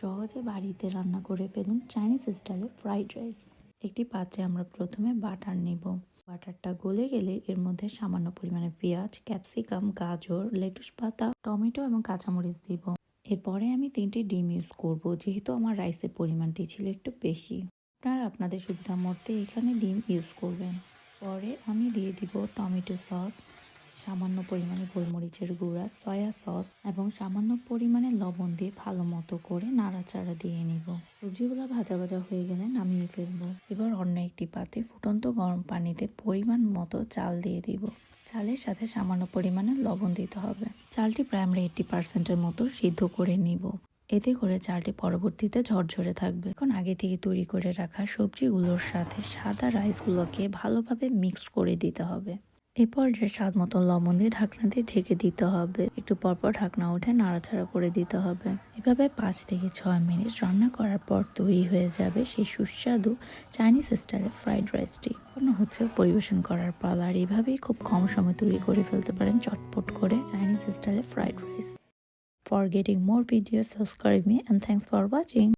সহজে বাড়িতে রান্না করে ফেলুন চাইনিজ স্টাইলে ফ্রাইড রাইস একটি পাত্রে আমরা প্রথমে বাটার নেব। বাটারটা গলে গেলে এর মধ্যে সামান্য পরিমাণে পেঁয়াজ ক্যাপসিকাম গাজর লেটুস পাতা, টমেটো এবং কাঁচামরিচ দিব। এরপরে আমি তিনটি ডিম ইউজ করব, যেহেতু আমার রাইসের পরিমাণটি ছিল একটু বেশি। আপনারা আপনাদের সুবিধা মতে এখানে ডিম ইউজ করবেন। পরে আমি দিয়ে দিব টমেটো সস। সামান্য পরিমাণে গোলমরিচের গুঁড়া, সয়া সস এবং সামান্য পরিমাণে লবণ দিয়ে ভালো মতো করে নাড়াচাড়া দিয়ে নিব। সবজিগুলো ভাজা ভাজা হয়ে গেলে নামিয়ে ফেলব। এবার অন্য একটি পাতে ফুটন্ত গরম পানিতে পরিমাণ মতো চাল দিয়ে দিব। চালের সাথে সামান্য পরিমাণে লবণ দিতে হবে। চালটি প্রায় আমরা এইটটি পার্সেন্টের মতো সিদ্ধ করে নিব। এতে করে চালটি পরবর্তীতে ঝরঝরে থাকবে। এখন আগে থেকে তৈরি করে রাখা সবজিগুলোর সাথে সাদা রাইসগুলোকে ভালোভাবে মিক্স করে দিতে হবে। এরপর যে স্বাদ মতো লবণ দিয়ে ঢাকনা দিয়ে ঢেকে দিতে হবে। একটু পরপর ঢাকনা উঠে নাড়াচাড়া করে দিতে হবে। এভাবে পাঁচ থেকে ছয় মিনিট রান্না করার পর তৈরি হয়ে যাবে সেই সুস্বাদু চাইনিজ স্টাইলের ফ্রাইড রাইসটি। কোনো হচ্ছে পরিবেশন করার পালা। আর এভাবেই খুব কম সময় তৈরি করে ফেলতে পারেন চটপট করে চাইনিজ স্টাইলের fried rice. For getting more videos, subscribe me and thanks for watching.